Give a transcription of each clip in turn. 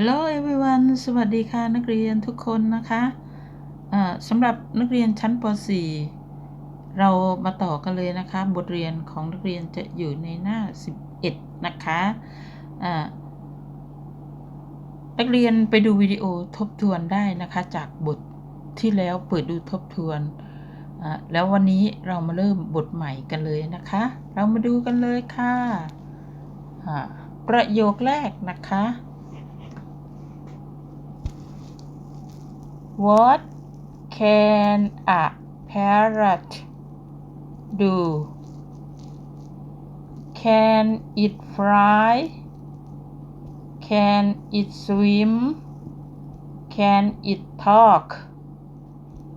Hello everyone สวัสดีค่ะนักเรียนทุกคนนะคะะสำหรับนักเรียนชั้นป .4 เรามาต่อกันเลยนะคะ บทเรียนของนักเรียนจะอยู่ในหน้า 11 นะคะะนักเรียนไปดูวิดีโอทบทวนได้นะคะ จากบทที่แล้วเปิดดูทบทวน แล้ววันนี้เรามาเริ่มบทใหม่กันเลยนะคะ เรามาดูกันเลยค่ะะประโยคแรกนะคะ What can a parrot do? Can it fly? Can it swim? Can it talk?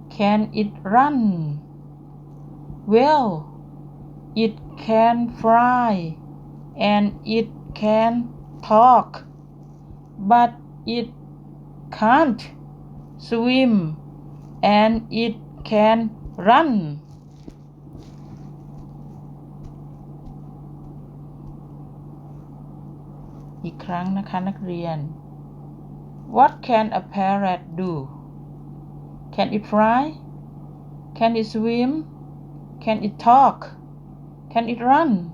Can it run? Well, it can fly and it can talk, but it can't swim, and it can run. What can a parrot do? Can it fly? Can it swim? Can it talk? Can it run?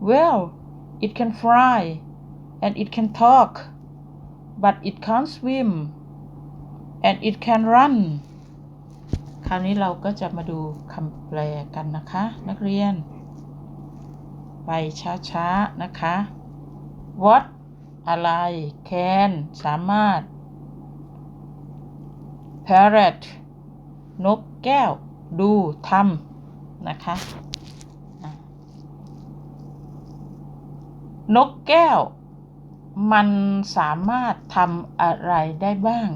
Well it can fly and it can talk but it can't swim. And it can run คราวนี้เราก็จะมาดูคำแปลกันนะคะ นักเรียน ไปช้าๆ นะคะ what อะไร can สามารถ parrot นกแก้ว ดูทำนะคะ นกแก้ว มันสามารถทำอะไรได้บ้าง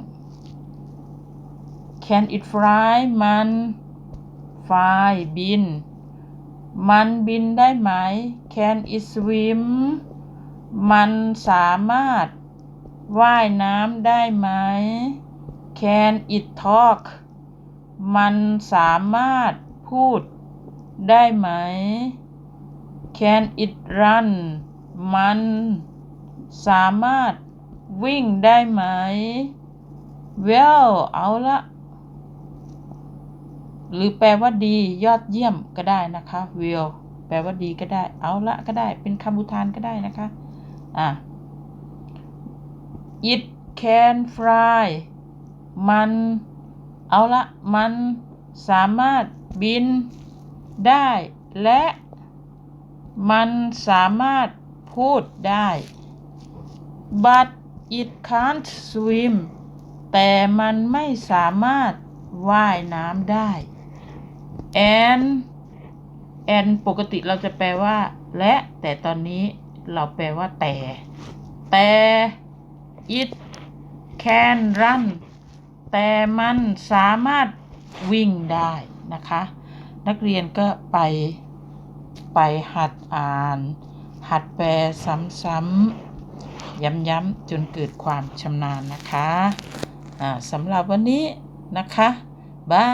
Can it fly มัน fly บิน มันบินได้ไหม Can it swim มันสามารถ ว่ายน้ำได้ไหม Can it talk มันสามารถพูดได้ไหม Can it run มันสามารถวิ่งได้ไหม Well เอาละ หรือแปลว่าดียอดเยี่ยมก็ได้นะคะ will แปลว่าดีก็ได้ เอาละก็ได้ เป็นคำอุทานก็ได้นะคะ อะ it can fly มัน เอาละ มันสามารถบินได้ และมันสามารถพูดได้ but it can't swim แต่มันไม่สามารถว่ายน้ำได้ and and ปกติเราจะแปลว่า และ แต่ตอนนี้เราแปลว่าแต่ แต่ it can run แต่มันสามารถวิ่งได้นะคะ นักเรียนก็ไปไปหัดอ่าน หัดแปลซ้ำๆ ย้ำๆ จนเกิดความชำนาญนะคะะสำหรับวันนี้นะคะบา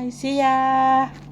ย see ya